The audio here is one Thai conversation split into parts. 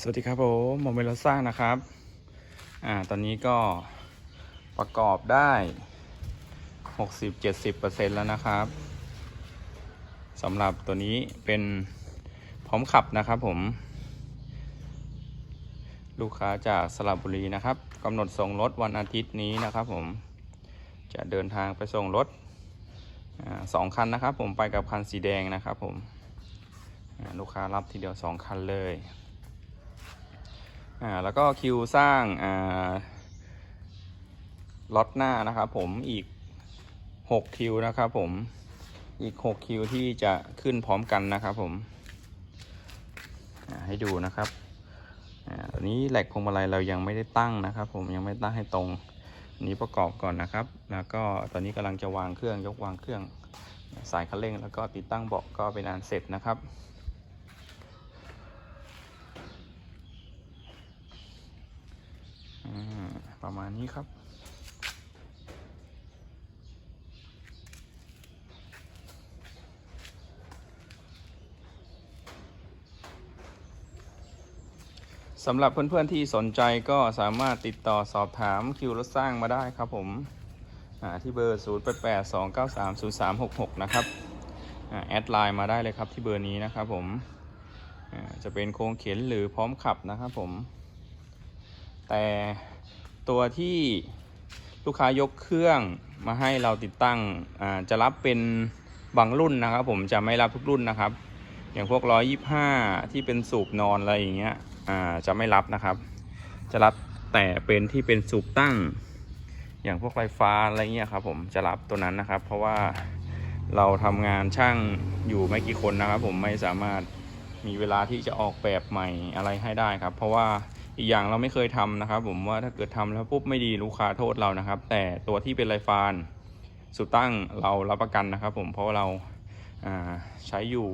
สวัสดีครับผมผมเป็นรถสร้านะครับ อ่า ตอนนี้ก็ประกอบได้60-70%แล้วนะครับสำหรับตัวนี้เป็นพร้อมขับนะครับผม ลูกค้าจากสระบุรีนะครับกำหนดส่งรถวันอาทิตย์นี้นะครับผม จะเดินทางไปส่งรถอสองคันนะครับผมไปกับคันสีแดงนะครับผมลูกค้ารับทีเดียวสองคันเลย อ่าแล้วก็คิวสร้างอ่าล็อตหน้านะครับผมอีก 6 คิวนะครับผมอีก 6 คิวที่จะขึ้นพร้อมกันนะครับผมให้ดูนะครับอ่าตอนนี้แหลกพวงมาลัยเรายังไม่ได้ตั้งนะครับ ผมยังไม่ตั้งให้ตรงนี้ประกอบก่อนนะครับ แล้วก็ตอนนี้กำลังจะวางเครื่องยกวางเครื่อง สายคันเร่ง แล้วก็ติดตั้งเบาะก็เป็นอันเสร็จนะครับ อ่า ประมาณนี้ครับ สำหรับเพื่อนๆที่สนใจก็สามารถติดต่อสอบถามคิวรถสร้างมาได้ครับผมที่เบอร์ 0 8 8 2 9 3 0 3 6 6 นะครับแอดไลน์มาได้เลยครับที่เบอร์นี้นะครับผมจะเป็นโครงเข็นหรือพร้อมขับนะครับผม แต่ ตัวที่ลูกค้ายกเครื่องมาให้เราติดตั้งจะรับเป็นบางรุ่นนะครับ ผมจะไม่รับทุกรุ่นนะครับ อย่างพวก125ที่เป็นสูบนอนอะไรอย่างเงี้ยจะไม่รับนะครับ จะรับแต่เป็นที่เป็นสูบตั้ง อย่างพวกไฟฟ้าอะไรเงี้ยครับ ผมจะรับตัวนั้นนะครับ เพราะว่าเราทำงานช่างอยู่ไม่กี่คนนะครับ ผมไม่สามารถมีเวลาที่จะออกแบบใหม่อะไรให้ได้ครับ เพราะว่า อีกอย่างเราไม่เคยทำนะครับ ผมว่าถ้าเกิดทำแล้วปุ๊บไม่ดีลูกค้าโทษเรานะครับ แต่ตัวที่เป็นไรฟานสุดตั้งเรารับประกันนะครับ ผมเพราะเราาใช้อยู่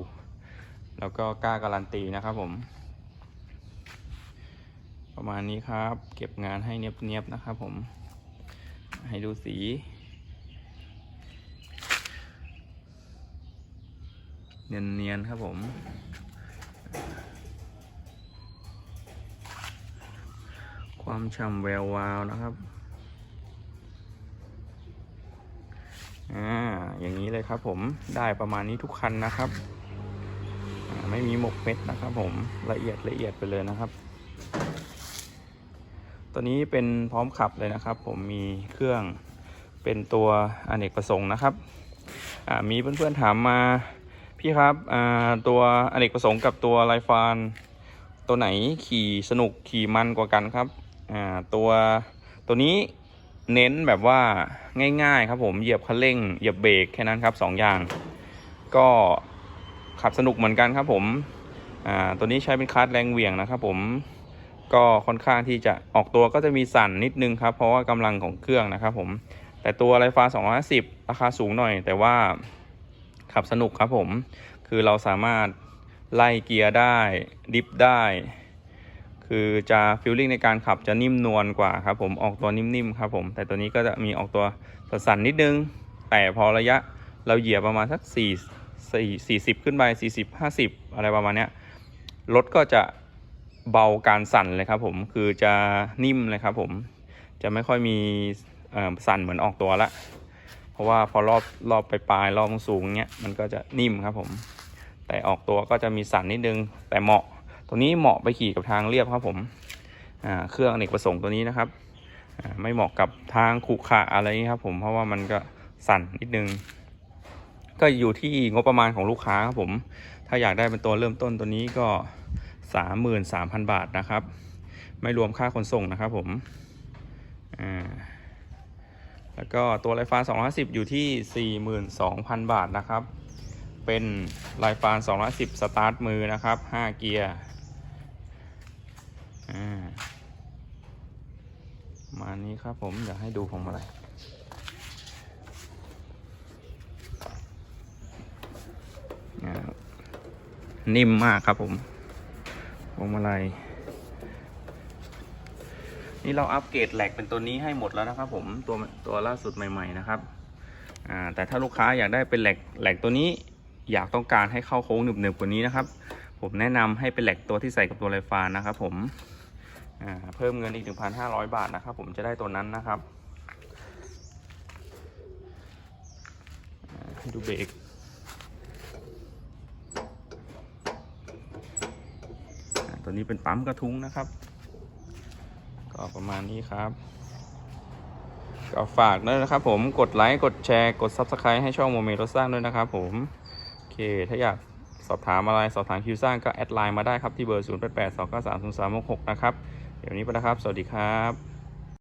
แล้วก็กล้าการันตีนะครับผม ประมาณนี้ครับ เก็บงานให้เนียบๆนะครับ ผม ให้ดูสีเนียนๆครับผม ความฉ่ำแวววาวนะครับ อ่า อย่างนี้เลยครับผม ได้ประมาณนี้ทุกคันนะครับอ่าไม่มีหมกเม็ดนะครับผม ละเอียดละเอียดไปเลยนะครับ ตัวนี้เป็นพร้อมขับเลยนะครับ ผมมีเครื่องเป็นตัวอเนกประสงค์นะครับอ่ามีเพื่อนๆถามมาพี่ครับอ่าตัวอเนกประสงค์กับตัวไลฟานตัวไหนขี่สนุกขี่มันกว่ากันครับ อ่าตัวตัวนี้เน้นแบบว่าง่ายๆครับผมเหยียบคันเร่งเหยียบเบรกแค่นั้นครับสองอย่าง ก็ขับสนุกเหมือนกันครับผมอ่าตัวนี้ใช้เป็นคาร์ดแรงเหวี่ยงนะครับผมก็ค่อนข้างที่จะออกตัวก็จะมีสั่นนิดนึงครับ เพราะว่ากำลังของเครื่องนะครับผมแต่ตัวไรฟ้า 250 ราคาสูงหน่อย แต่ว่าขับสนุกครับผม คือเราสามารถไล่เกียร์ได้ ดิฟได้ คือจะฟิลลิ่งในการขับจะนิ่มนวลกว่าครับผมออกตัวนิ่มๆครับผม แต่ตัวนี้ก็จะมีออกตัวสั่นนิดนึง แต่พอระยะเราเหยียบประมาณสัก 4 4 40 ขึ้นไป 40 50 อะไรประมาณเนี้ยรถก็จะเบาการสั่นเลยครับผมคือจะนิ่มเลยครับผมจะไม่ค่อยมีสั่นเหมือนออกตัวละ เพราะว่าพอรอบรอบไปปลายรอบสูงเนี้ยมันก็จะนิ่มครับผม แต่ออกตัวก็จะมีสั่นนิดนึงแต่เหมาะ ตัวนี้เหมาะไปขี่กับทางเรียบครับผมเครื่องอเนกประสงค์ตัวนี้นะครับไม่เหมาะกับทางขรุขระอะไรนี้ครับผมเพราะว่ามันก็สั่นนิดนึง ก็อยู่ที่งบประมาณของลูกค้าครับผม ถ้าอยากได้เป็นตัวเริ่มต้นตัวนี้ก็ 33,000 บาทนะครับ ไม่รวมค่าขนส่งนะครับผมแล้วก็ตัวไรฟ้า250 อยู่ที่ 42,000 บาทนะครับ เป็นไลฟาน 210 สตาร์ทมือนะครับ 5 เกียร์ อ่าประ มาณนี้ครับผมเดี๋ยวให้ดูผมอะไรอ่านิ่มมากครับผมพวงมาลัยนี่เราอัปเกรดแหลกเป็นตัวนี้ให้หมดแล้วนะครับ ผมตัวตัวล่าสุดใหม่ ๆนะครับแต่ถ้าลูกค้าอยากได้เป็นแหลกแหลกตัวนี้อยากต้องการให้เข้าโค้งหนึบๆกว่านี้นะครับ ผมแนะนำให้เป็นแหลกตัวที่ใส่กับตัวไรฟานนะครับผม เพิ่มเงินอีก 1,500 บาทนะครับ ผมจะได้ตัวนั้นนะครับดูเบรกตัวนี้เป็นปั๊มกระทุ้งนะครับ ก็ประมาณนี้ครับก็ฝากด้วยนะครับผมกดไลค์ กดแชร์ กด Subscribe ให้ช่องโมเมรถสร้างด้วยนะครับผมโอเค ถ้าอยากสอบถามอะไร สอบถามคิวสร้างก็แอดไลน์มาได้ครับ ที่เบอร์ 0882930366 นะครับ เดี๋ยวนี้ไปนะครับ สวัสดีครับ